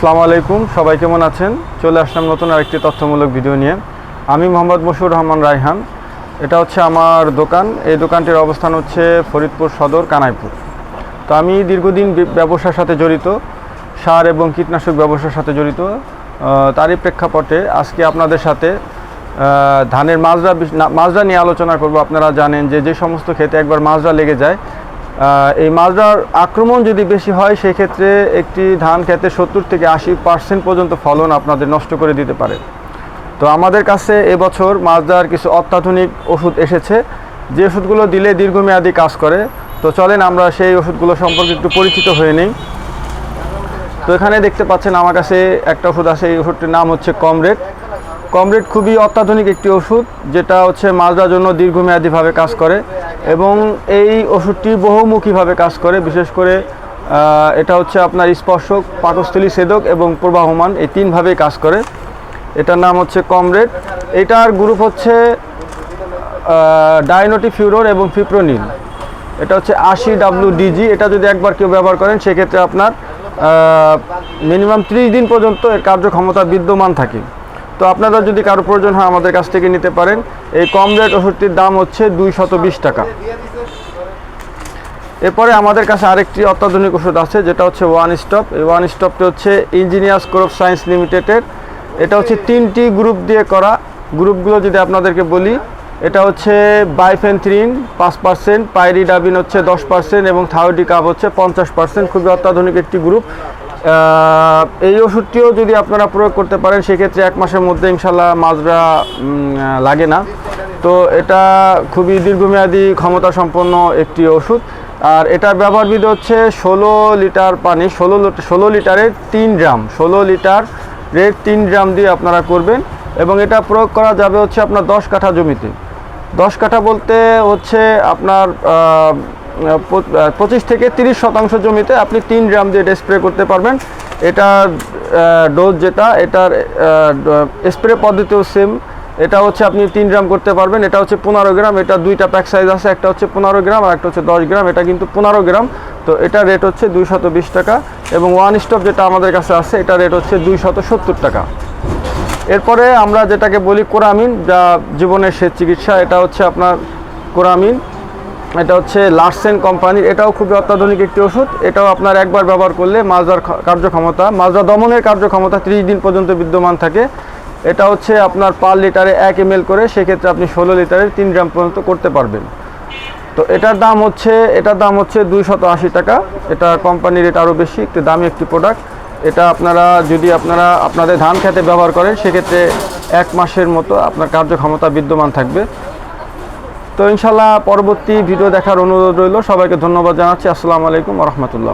আসসালামু আলাইকুম, সবাই কেমন আছেন? চলে আসলাম নতুন আরেকটি তথ্যমূলক ভিডিও নিয়ে। আমি মোহাম্মদ মশুর রহমান রায়হান। এটা হচ্ছে আমার দোকান। এই দোকানটির অবস্থান হচ্ছে ফরিদপুর সদর, কানাইপুর। তো আমি দীর্ঘদিন ব্যবসার সাথে জড়িত, সার এবং কীটনাশক ব্যবসার সাথে জড়িত। তারই প্রেক্ষাপটে আজকে আপনাদের সাথে ধানের মাজরা মাজরা নিয়ে আলোচনা করব। আপনারা জানেন যে যে সমস্ত ক্ষেতে একবার মাজরা লেগে যায় এই মাজরার আক্রমণ যদি বেশি হয় সেই ক্ষেত্রে একটি ধান খেতে সত্তর থেকে আশি পার্সেন্ট পর্যন্ত ফলন আপনাদের নষ্ট করে দিতে পারে। তো আমাদের কাছে এবছর মাজরার কিছু অত্যাধুনিক ওষুধ এসেছে। যে ওষুধগুলো দিলে দীর্ঘমেয়াদী কাজ করে। তো চলেন আমরা সেই ওষুধগুলো সম্পর্কে একটু পরিচিত হয়ে নিই। তো এখানে দেখতে পাচ্ছেন আমার কাছে একটা ওষুধ আছে, এই ওষুধটির নাম হচ্ছে কমরেড। কমরেড খুবই অত্যাধুনিক একটি ওষুধ, যেটা হচ্ছে মাজরার জন্য দীর্ঘমেয়াদীভাবে কাজ করে এবং এই ওষুধটি বহুমুখীভাবে কাজ করে। বিশেষ করে এটা হচ্ছে আপনার স্পর্শক, পাকস্থলী ছেদক এবং প্রবাহমান, এই তিনভাবেই কাজ করে। এটার নাম হচ্ছে কমরেড। এটার গ্রুপ হচ্ছে ডাইনোটিফিউরোর এবং ফিপ্রোনিল। এটা হচ্ছে আশি ডাব্লিউ ডিজি। এটা যদি একবার কেউ ব্যবহার করেন, সেক্ষেত্রে আপনার মিনিমাম ত্রিশ দিন পর্যন্ত এর কার্যক্ষমতা বিদ্যমান থাকে। তো আপনারা যদি কারও প্রয়োজন হয় আমাদের কাছ থেকে নিতে পারেন। এই কম রেট ওষুধটির দাম হচ্ছে দুই শত বিশ টাকা। এরপরে আমাদের কাছে আরেকটি অত্যাধুনিক ওষুধ আছে, যেটা হচ্ছে ওয়ান স্টপ এই ওয়ান স্টপটি হচ্ছে ইঞ্জিনিয়ার্স ক্রপ সায়েন্স লিমিটেডের এটা হচ্ছে তিনটি গ্রুপ দিয়ে করা। গ্রুপগুলো যদি আপনাদেরকে বলি, এটা হচ্ছে বাইফেনথ্রিন পাঁচ পার্সেন্ট পাইরিডাবিন হচ্ছে দশ পার্সেন্ট এবং থায়োডিকাপ হচ্ছে পঞ্চাশ পার্সেন্ট খুবই অত্যাধুনিক একটি গ্রুপ। এই ওষুধটিও যদি আপনারা প্রয়োগ করতে পারেন, সেক্ষেত্রে এক মাসের মধ্যে ইনশাল্লাহ মাজরা লাগে না। তো এটা খুবই দীর্ঘমেয়াদী ক্ষমতা সম্পন্ন একটি ওষুধ। আর এটার ব্যবহার বিধি হচ্ছে ষোলো লিটার পানি, ষোলো ষোলো লিটারের তিন গ্রাম, ষোলো লিটার রেট তিন গ্রাম দিয়ে আপনারা করবেন। এবং এটা প্রয়োগ করা যাবে হচ্ছে আপনার দশ কাঠা জমিতে। দশ কাঠা বলতে হচ্ছে আপনার পঁচিশ থেকে তিরিশ শতাংশ জমিতে আপনি তিন গ্রাম দিয়ে এটা স্প্রে করতে পারবেন। এটার ডোজ যেটা, এটার স্প্রে পদ্ধতিও সেম এটা হচ্ছে আপনি তিন গ্রাম করতে পারবেন। এটা হচ্ছে পনেরো গ্রাম। এটা দুইটা প্যাক সাইজ আছে। একটা হচ্ছে পনেরো গ্রাম আর একটা হচ্ছে দশ গ্রাম। এটা কিন্তু পনেরো গ্রাম। তো এটা রেট হচ্ছে দুইশত বিশ টাকা এবং ওয়ান স্টপ যেটা আমাদের কাছে আছে, এটা রেট হচ্ছে দুইশত সত্তর টাকা। এরপরে আমরা যেটাকে বলি কোরামিন, যা জীবনের শেষ চিকিৎসা, এটা হচ্ছে আপনার কোরামিন। এটা হচ্ছে লার্সেন কোম্পানির এটাও খুবই অত্যাধুনিক একটি ওষুধ। এটাও আপনার একবার ব্যবহার করলে মাজরার কার্যক্ষমতা মাজরা দমনের কার্যক্ষমতা ত্রিশ দিন পর্যন্ত বিদ্যমান থাকে। এটা হচ্ছে আপনার পার লিটারে এক এম করে, সেক্ষেত্রে আপনি ষোলো লিটারে তিন গ্রাম পর্যন্ত করতে পারবেন। তো এটার দাম হচ্ছে, এটার দাম হচ্ছে দুইশত আশি টাকা। এটা কোম্পানির রেট আরও বেশি, একটু দামি একটি প্রোডাক্ট এটা আপনারা, যদি আপনারা আপনাদের ধান খেতে ব্যবহার করেন, সেক্ষেত্রে এক মাসের মতো আপনার কার্যক্ষমতা বিদ্যমান থাকবে। তো ইনশাল্লাহ পরবর্তী ভিডিও দেখার অনুরোধ রইল। সবাইকে ধন্যবাদ জানাচ্ছি। আসসালামু আলাইকুম রহমতুল্লাহ।